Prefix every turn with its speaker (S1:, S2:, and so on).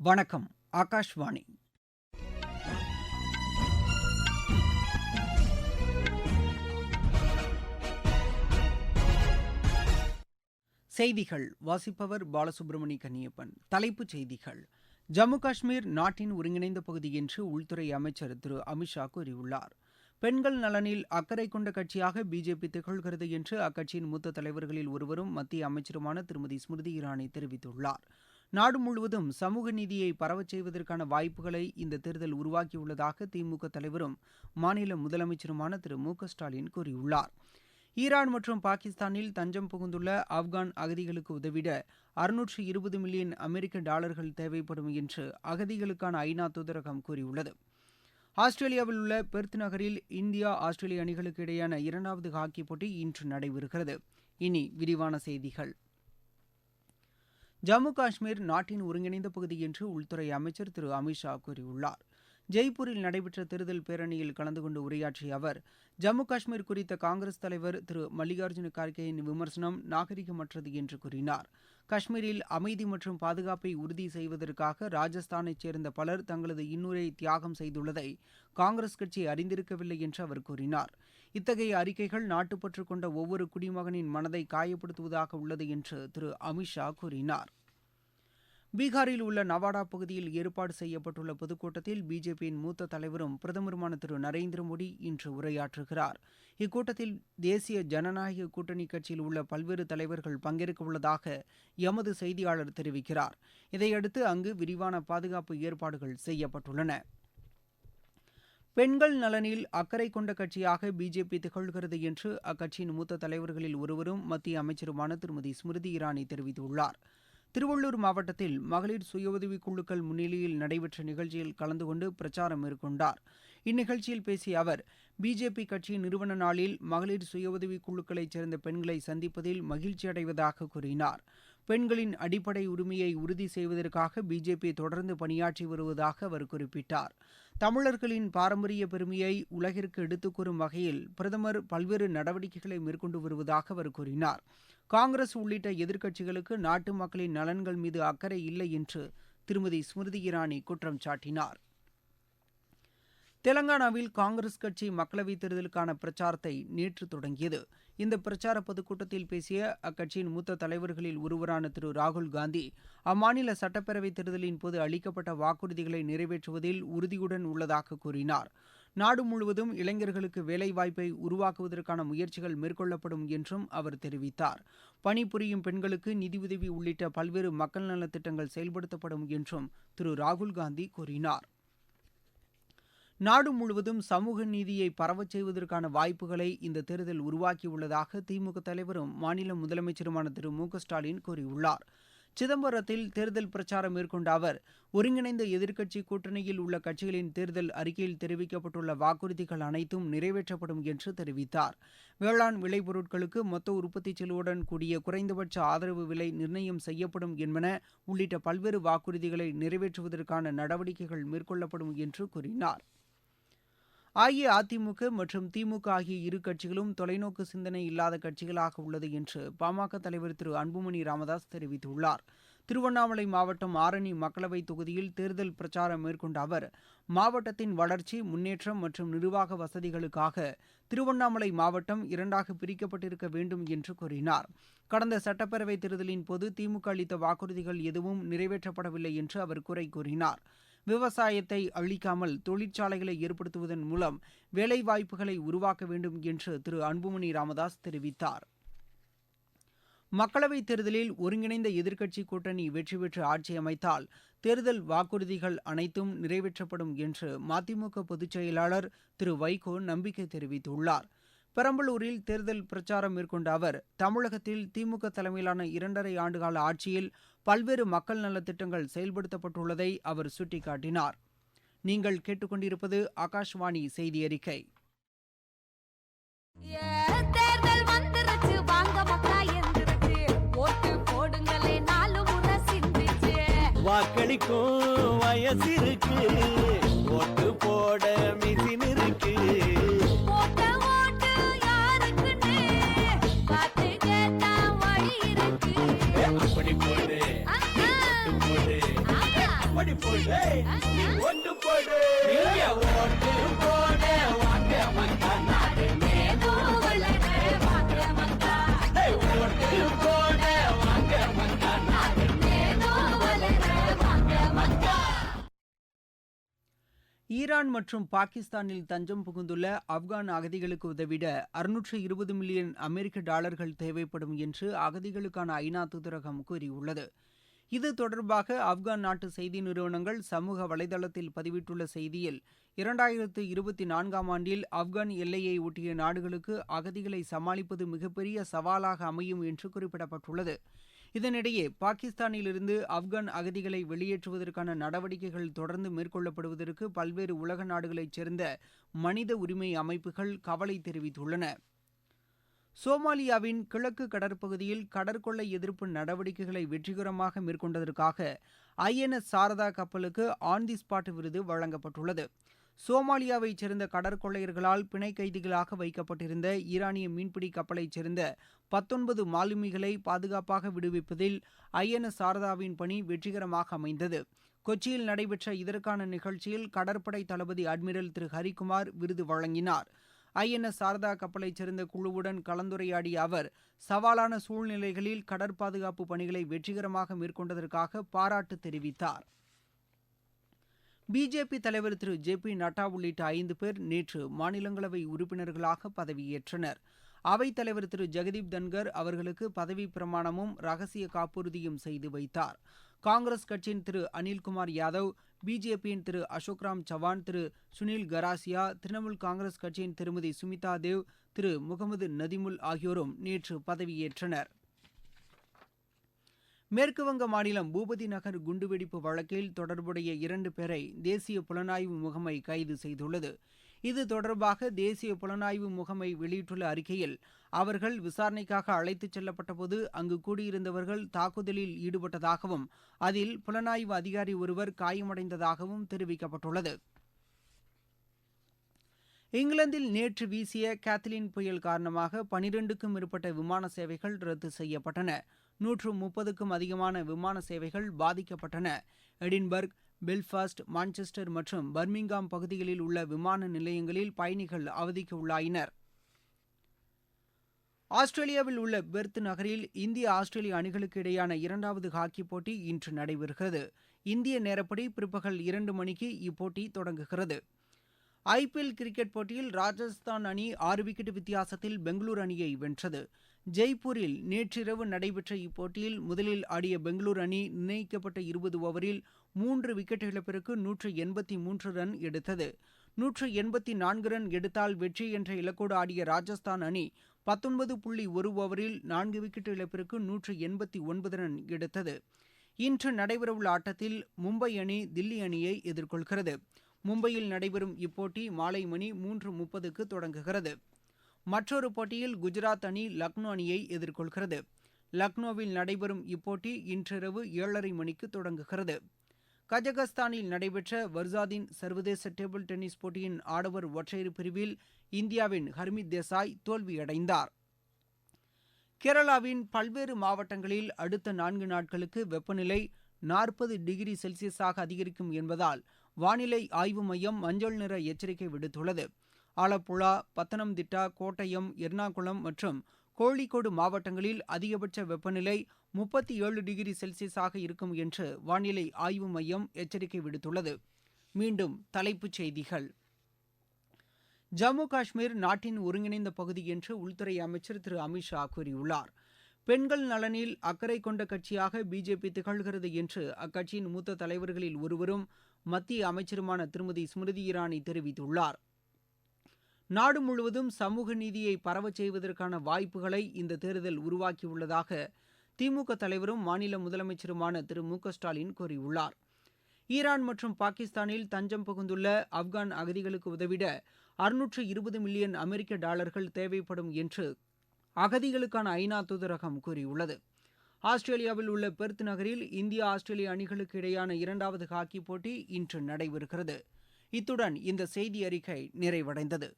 S1: வணக்கம் ஆகாஷ்வாணி. செய்திகள் வாசிப்பவர் பாலசுப்ரமணி கன்னியப்பன். தலைப்புச் செய்திகள். ஜம்மு காஷ்மீர் நாட்டின் ஒருங்கிணைந்த பகுதி என்று உள்துறை அமைச்சர் திரு அமித்ஷா கூறியுள்ளார். பெண்கள் நலனில் அக்கறை கொண்ட கட்சியாக பிஜேபி திகழ்கிறது என்று அக்கட்சியின் மூத்த தலைவர்களில் ஒருவரும் மத்திய அமைச்சருமான திருமதி ஸ்மிருதி இரானி தெரிவித்துள்ளார். நாடு முழுவதும் சமூக நீதியை பரவச் செய்வதற்கான வாய்ப்புகளை இந்த தேர்தல் உருவாக்கியுள்ளதாக திமுக தலைவரும் மாநில முதலமைச்சருமான திரு மு க ஸ்டாலின் கூறியுள்ளார். ஈரான் மற்றும் பாகிஸ்தானில் தஞ்சம் புகுந்துள்ள ஆப்கான் அகதிகளுக்கு உதவிட அறுநூற்று இருபது மில்லியன் அமெரிக்க டாலர்கள் தேவைப்படும் என்று அகதிகளுக்கான ஐநா தூதரகம் கூறியுள்ளது. ஆஸ்திரேலியாவில் உள்ள பெர்த் நகரில் இந்தியா ஆஸ்திரேலிய அணிகளுக்கு இடையேயான இரண்டாவது ஹாக்கி போட்டி இன்று நடைபெறுகிறது. இனி விரிவான செய்திகள். ஜம்மு காஷ்மீர் நாட்டின் ஒருங்கிணைந்த பகுதி என்று உள்துறை அமைச்சர் திரு அமித்ஷா கூறியுள்ளார். ஜெய்ப்பூரில் நடைபெற்ற தேர்தல் பேரணியில் கலந்து கொண்டு உரையாற்றிய அவர் ஜம்மு காஷ்மீர் குறித்த காங்கிரஸ் தலைவர் திரு மல்லிகார்ஜுன கார்கேயின் விமர்சனம் நாகரிகமற்றது என்று கூறினார். காஷ்மீரில் அமைதி மற்றும் பாதுகாப்பை உறுதி செய்வதற்காக ராஜஸ்தானைச் சேர்ந்த பலர் தங்களது இன்னுரை தியாகம் செய்துள்ளதை காங்கிரஸ் கட்சி அறிந்திருக்கவில்லை என்று அவர் கூறினார். இத்தகைய அறிக்கைகள் நாட்டுப்பற்று கொண்ட ஒவ்வொரு குடிமகனின் மனதை காயப்படுத்துவதாக உள்ளது என்று திரு அமித்ஷா கூறினார். பீகாரில் உள்ள நவாடா பகுதியில் ஏற்பாடு செய்யப்பட்டுள்ள பொதுக்கூட்டத்தில் பிஜேபியின் மூத்த தலைவரும் பிரதமருமான திரு நரேந்திர மோடி இன்று உரையாற்றுகிறார். இக்கூட்டத்தில் தேசிய ஜனநாயக கூட்டணி கட்சியில் உள்ள பல்வேறு தலைவர்கள் பங்கேற்க உள்ளதாக எமது செய்தியாளர் தெரிவிக்கிறார். இதையடுத்து அங்கு விரிவான பாதுகாப்பு ஏற்பாடுகள் செய்யப்பட்டுள்ளன. பெண்கள் நலனில் அக்கறை கொண்ட கட்சியாக பிஜேபி திகழ்கிறது என்று அக்கட்சியின் மூத்த தலைவர்களில் ஒருவரும் மத்திய அமைச்சருமான திருமதி ஸ்மிருதி இரானி தெரிவித்துள்ளார். திருவள்ளூர் மாவட்டத்தில் மகளிர் சுய உதவிக் குழுக்கள் முன்னிலையில் நடைபெற்ற நிகழ்ச்சியில் கலந்து கொண்டு பிரச்சாரம் மேற்கொண்டார். இந்நிகழ்ச்சியில் பேசிய அவர் பிஜேபி கட்சியின் நிறுவன நாளில் மகளிர் சுய உதவிக் குழுக்களைச் சேர்ந்த பெண்களை சந்திப்பதில் மகிழ்ச்சி அடைவதாக கூறினார். பெண்களின் அடிப்படை உரிமையை உறுதி செய்வதற்காக பிஜேபி தொடர்ந்து பணியாற்றி வருவதாக அவர் குறிப்பிட்டார். தமிழர்களின் பாரம்பரிய பெருமையை உலகிற்கு எடுத்துக் கூறும் வகையில் பிரதமர் பல்வேறு நடவடிக்கைகளை மேற்கொண்டு வருவதாக அவர் கூறினார். காங்கிரஸ் உள்ளிட்ட எதிர்க்கட்சிகளுக்கு நாட்டு மக்களின் நலன்கள் மீது அக்கறை இல்லை என்று திருமதி ஸ்மிருதி இரானி குற்றம் சாட்டினார். தெலங்கானாவில் காங்கிரஸ் கட்சி மக்களவைத் தேர்தலுக்கான பிரச்சாரத்தை நேற்று தொடங்கியது. இந்த பிரச்சார பொதுக்கூட்டத்தில் பேசிய அக்கட்சியின் மூத்த தலைவர்களில் ஒருவரான திரு. ராகுல் காந்தி அம்மாநில சட்டப்பேரவைத் தேர்தலின் போது அளிக்கப்பட்ட வாக்குறுதிகளை நிறைவேற்றுவதில் உறுதியுடன் உள்ளதாக கூறினார். நாடு முழுவதும் இளைஞர்களுக்கு வேலைவாய்ப்பை உருவாக்குவதற்கான முயற்சிகள் மேற்கொள்ளப்படும் என்றும் அவர் தெரிவித்தார். பணிபுரியும் பெண்களுக்கு நிதியுதவி உள்ளிட்ட பல்வேறு மக்கள் நலத்திட்டங்கள் செயல்படுத்தப்படும் என்றும் திரு. ராகுல் காந்தி கூறினார். நாடு முழுவதும் சமூக நீதியை பரவச் செய்வதற்கான வாய்ப்புகளை இந்த தேர்தல் உருவாக்கியுள்ளதாக திமுக தலைவரும் மாநில முதலமைச்சருமான திரு மு க ஸ்டாலின் கூறியுள்ளார். சிதம்பரத்தில் தேர்தல் பிரச்சாரம் மேற்கொண்ட அவர் ஒருங்கிணைந்த எதிர்க்கட்சி கூட்டணியில் உள்ள கட்சிகளின் தேர்தல் அறிக்கையில் தெரிவிக்கப்பட்டுள்ள வாக்குறுதிகள் அனைத்தும் நிறைவேற்றப்படும் என்று தெரிவித்தார். வேளாண் விளைபொருட்களுக்கு மொத்த உற்பத்தி செலவுடன் கூடிய குறைந்தபட்ச ஆதரவு விலை நிர்ணயம் செய்யப்படும் என்பன உள்ளிட்ட பல்வேறு வாக்குறுதிகளை நிறைவேற்றுவதற்கான நடவடிக்கைகள் மேற்கொள்ளப்படும் என்று கூறினார். அஇஅதிமுக மற்றும் திமுக ஆகிய இரு கட்சிகளும் தொலைநோக்கு சிந்தனை இல்லாத கட்சிகளாக உள்ளது என்று பாமக தலைவர் திரு அன்புமணி ராமதாஸ் தெரிவித்துள்ளார். திருவண்ணாமலை மாவட்டம் ஆரணி மக்களவைத் தொகுதியில் தேர்தல் பிரச்சாரம் மேற்கொண்ட அவர் மாவட்டத்தின் வளர்ச்சி முன்னேற்றம் மற்றும் நிர்வாக வசதிகளுக்காக திருவண்ணாமலை மாவட்டம் இரண்டாக பிரிக்கப்பட்டிருக்க வேண்டும் என்று கூறினார். கடந்த சட்டப்பேரவை தேர்தலின் போது திமுக அளித்த வாக்குறுதிகள் எதுவும் நிறைவேற்றப்படவில்லை என்று அவர் குறை கூறினார். விவசாயத்தை அழிக்காமல் தொழிற்சாலைகளை ஏற்படுத்துவதன் மூலம் வேலைவாய்ப்புகளை உருவாக்க வேண்டும் என்று திரு அன்புமணி ராமதாஸ் தெரிவித்தார். மக்களவைத் தேர்தலில் ஒருங்கிணைந்த எதிர்க்கட்சி கூட்டணி வெற்றி பெற்று ஆட்சி அமைத்தால் தேர்தல் வாக்குறுதிகள் அனைத்தும் நிறைவேற்றப்படும் என்று மதிமுக பொதுச் செயலாளர் திரு வைகோ நம்பிக்கை தெரிவித்துள்ளார். பெரம்பலூரில் தேர்தல் பிரச்சாரம் மேற்கொண்ட அவர் தமிழகத்தில் திமுக தலைமையிலான இரண்டரை ஆண்டுகால ஆட்சியில் பல்வேறு மக்கள் நலத்திட்டங்கள் செயல்படுத்தப்பட்டுள்ளதை அவர் சுட்டிக்காட்டினார். நீங்கள் கேட்டுக்கொண்டிருப்பது ஆகாஷ்வாணி செய்தி அறிக்கை.
S2: வாக்களிக்கும் வயசு இருக்கு ஓட்டு போட மிஷின் இருக்கு. அப்படி போடு. நீ ஓட்டு போடு. நீங்க ஓட்டு போட. வாங்க நாடு
S3: மக்கா.
S2: ஏய், ஓட்டு போட. வாங்க மக்கள் நாடு
S1: ஈரான் மற்றும் பாகிஸ்தானில் தஞ்சம் புகுந்துள்ள ஆப்கான் அகதிகளுக்கு உதவிட அறுநூற்று இருபது மில்லியன் அமெரிக்க டாலர்கள் தேவைப்படும் என்று அகதிகளுக்கான ஐநா தூதரகம் கூறியுள்ளது. இது தொடர்பாக ஆப்கான் நாட்டு செய்தி நிறுவனங்கள் சமூக வலைதளத்தில் பதிவிட்டுள்ள செய்தியில் இரண்டாயிரத்து இருபத்தி நான்காம் ஆண்டில் ஆப்கான் எல்லையை ஒட்டிய நாடுகளுக்கு அகதிகளை சமாளிப்பது மிகப்பெரிய சவாலாக அமையும் என்று குறிப்பிடப்பட்டுள்ளது. இதனிடையே பாகிஸ்தானிலிருந்து ஆப்கான் அகதிகளை வெளியேற்றுவதற்கான நடவடிக்கைகள் தொடர்ந்து மேற்கொள்ளப்படுவதற்கு பல்வேறு உலக நாடுகளைச் சேர்ந்த மனித உரிமை அமைப்புகள் கவலை தெரிவித்துள்ளன. சோமாலியாவின் கிழக்கு கடற்பகுதியில் கடற்கொள்ளை எதிர்ப்பு நடவடிக்கைகளை வெற்றிகரமாக மேற்கொண்டதற்காக ஐஎன்எஸ் சாரதா கப்பலுக்கு ஆன் தி ஸ்பாட் விருது வழங்கப்பட்டுள்ளது. சோமாலியாவைச் சேர்ந்த கடற்கொள்ளையர்களால் பிணை கைதிகளாக வைக்கப்பட்டிருந்த ஈரானிய மீன்பிடி கப்பலைச் சேர்ந்த பத்தொன்பது மாலுமிகளை பாதுகாப்பாக விடுவிப்பதில் ஐஎன்எஸ் சாரதாவின் பணி வெற்றிகரமாக அமைந்தது. கொச்சியில் நடைபெற்ற இதற்கான நிகழ்ச்சியில் கடற்படை தளபதி அட்மிரல் திரு ஹரிகுமார் விருது வழங்கினார். ஐஎன்எஸ் சாரதா கப்பலைச் சேர்ந்த குழுவுடன் கலந்துரையாடிய அவர் சவாலான சூழ்நிலைகளில் கடற்பாதுகாப்பு பணிகளை வெற்றிகரமாக மேற்கொண்டதற்காக பாராட்டு தெரிவித்தார். பிஜேபி தலைவர் திரு ஜே பி நட்டா உள்ளிட்ட ஐந்து பேர் நேற்று மாநிலங்களவை உறுப்பினர்களாக பதவியேற்றனர். அவைத் தலைவர் திரு. ஜெகதீப் தன்கர் அவர்களுக்கு பதவி பிரமாணமும் ரகசிய காப்புறுதியும் செய்து வைத்தார். காங்கிரஸ் கட்சியின் திரு. அனில்குமார் யாதவ் பிஜேபியின் திரு. அசோக்ராம் சவான் திரு. சுனில் கராசியா திரிணாமுல் காங்கிரஸ் கட்சியின் திருமதி. சுமிதா தேவ் திரு. முகமது நதிமுல் ஆகியோரும் நேற்று பதவியேற்றனர். மேற்குவங்க மாநிலம் பூபதி நகர் குண்டுவெடிப்பு வழக்கில் தொடர்புடைய இரண்டு பேரை தேசிய புலனாய்வு முகமை கைது செய்துள்ளது. இது தொடர்பாக தேசிய புலனாய்வு முகமை வெளியிட்டுள்ள அறிக்கையில் அவர்கள் விசாரணைக்காக அழைத்துச் செல்லப்பட்டபோது அங்கு கூடியிருந்தவர்கள் தாக்குதலில் ஈடுபட்டதாகவும் அதில் புலனாய்வு அதிகாரி ஒருவர் காயமடைந்ததாகவும் தெரிவிக்கப்பட்டுள்ளது. இங்கிலாந்தில் நேற்று வீசிய கேத்லின் புயல் காரணமாக பனிரெண்டுக்கும் மேற்பட்ட விமான சேவைகள் ரத்து செய்யப்பட்டன. நூற்று முப்பதுக்கும் அதிகமான விமான சேவைகள் பாதிக்கப்பட்டன. எடின்பர்க் பெல்ஃபாஸ்ட் மான்செஸ்டர் மற்றும் பர்மிங்காம் பகுதிகளில் உள்ள விமான நிலையங்களில் பயணிகள் அவதிக்கு உள்ளாயினர் ஆஸ்திரேலியாவில் உள்ள பெர்த் நகரில் இந்திய ஆஸ்திரேலிய அணிகளுக்கு இடையான இரண்டாவது ஹாக்கி போட்டி இன்று நடைபெறுகிறது. இந்திய நேரப்படி பிற்பகல் இரண்டு மணிக்கு இப்போட்டி தொடங்குகிறது. ஐபிஎல் கிரிக்கெட் போட்டியில் ராஜஸ்தான் அணி ஆறு விக்கெட் வித்தியாசத்தில் பெங்களூரு அணியை வென்றது. ஜெய்ப்பூரில் நேற்றிரவு நடைபெற்ற இப்போட்டியில் முதலில் ஆடிய பெங்களூரு அணி நிர்ணயிக்கப்பட்ட இருபது ஓவரில் மூன்று விக்கெட் இழப்பிற்கு நூற்று எண்பத்தி மூன்று ரன் எடுத்தது. நூற்று எண்பத்தி நான்கு ரன் எடுத்தால் வெற்றி என்ற இலக்கோடு ஆடிய ராஜஸ்தான் அணி பத்தொன்பது புள்ளி ஒரு ஓவரில் நான்கு விக்கெட் இழப்பிற்கு நூற்று எண்பத்தி ஒன்பது ரன் எடுத்தது. இன்று நடைபெறவுள்ள ஆட்டத்தில் மும்பை அணி தில்லி அணியை எதிர்கொள்கிறது. மும்பையில் நடைபெறும் இப்போட்டி மாலை மணி மூன்று முப்பதுக்கு தொடங்குகிறது. மற்றொரு போட்டியில் குஜராத் அணி லக்னோ அணியை எதிர்கொள்கிறது. லக்னோவில் நடைபெறும் இப்போட்டி இன்றிரவு ஏழரை மணிக்கு தொடங்குகிறது. கஜகஸ்தானில் நடைபெற்ற வர்சாதின் சர்வதேச டேபிள் டென்னிஸ் போட்டியின் ஆடவர் ஒற்றையர் பிரிவில் இந்தியாவின் ஹர்மித் தேசாய் தோல்வியடைந்தார். கேரளாவின் பல்வேறு மாவட்டங்களில் அடுத்த நான்கு நாட்களுக்கு வெப்பநிலை நாற்பது டிகிரி செல்சியஸாக அதிகரிக்கும் என்பதால் வானிலை ஆய்வு மையம் மஞ்சள் நிற எச்சரிக்கை விடுத்துள்ளது. ஆலப்புழா பத்தனம்திட்டா கோட்டயம் எர்ணாகுளம் மற்றும் கோழிக்கோடு மாவட்டங்களில் அதிகபட்ச வெப்பநிலை முப்பத்தி ஏழு டிகிரி செல்சியஸாக இருக்கும் என்று வானிலை ஆய்வு மையம் எச்சரிக்கை விடுத்துள்ளது. மீண்டும் தலைப்புச் செய்திகள். ஜம்மு காஷ்மீர் நாட்டின் ஒருங்கிணைந்த பகுதி என்று உள்துறை அமைச்சர் திரு அமித்ஷா கூறியுள்ளார். பெண்கள் நலனில் அக்கறை கொண்ட கட்சியாக பிஜேபி திகழ்கிறது என்று அக்கட்சியின் மூத்த தலைவர்களில் ஒருவரும் மத்திய அமைச்சருமான திருமதி ஸ்மிருதி இரானி தெரிவித்துள்ளார். நாடு முழுவதும் சமூக நீதியை பரவச் செய்வதற்கான வாய்ப்புகளை இந்த தேர்தல் உருவாக்கியுள்ளதாக திமுக தலைவரும் மாநில முதலமைச்சருமான திரு மு க ஸ்டாலின் கூறியுள்ளார். ஈரான் மற்றும் பாகிஸ்தானில் தஞ்சம் புகுந்துள்ள ஆப்கான் அகதிகளுக்கு உதவிட அறுநூற்று இருபது மில்லியன் அமெரிக்க டாலர்கள் தேவைப்படும் என்று அகதிகளுக்கான ஐநா தூதரகம் கூறியுள்ளது. ஆஸ்திரேலியாவில் உள்ள பெர்த் நகரில் இந்தியா ஆஸ்திரேலிய அணிகளுக்கு இடையான இரண்டாவது ஹாக்கி போட்டி இன்று நடைபெறுகிறது. இத்துடன் இந்த செய்தி அறிக்கை நிறைவடைந்தது.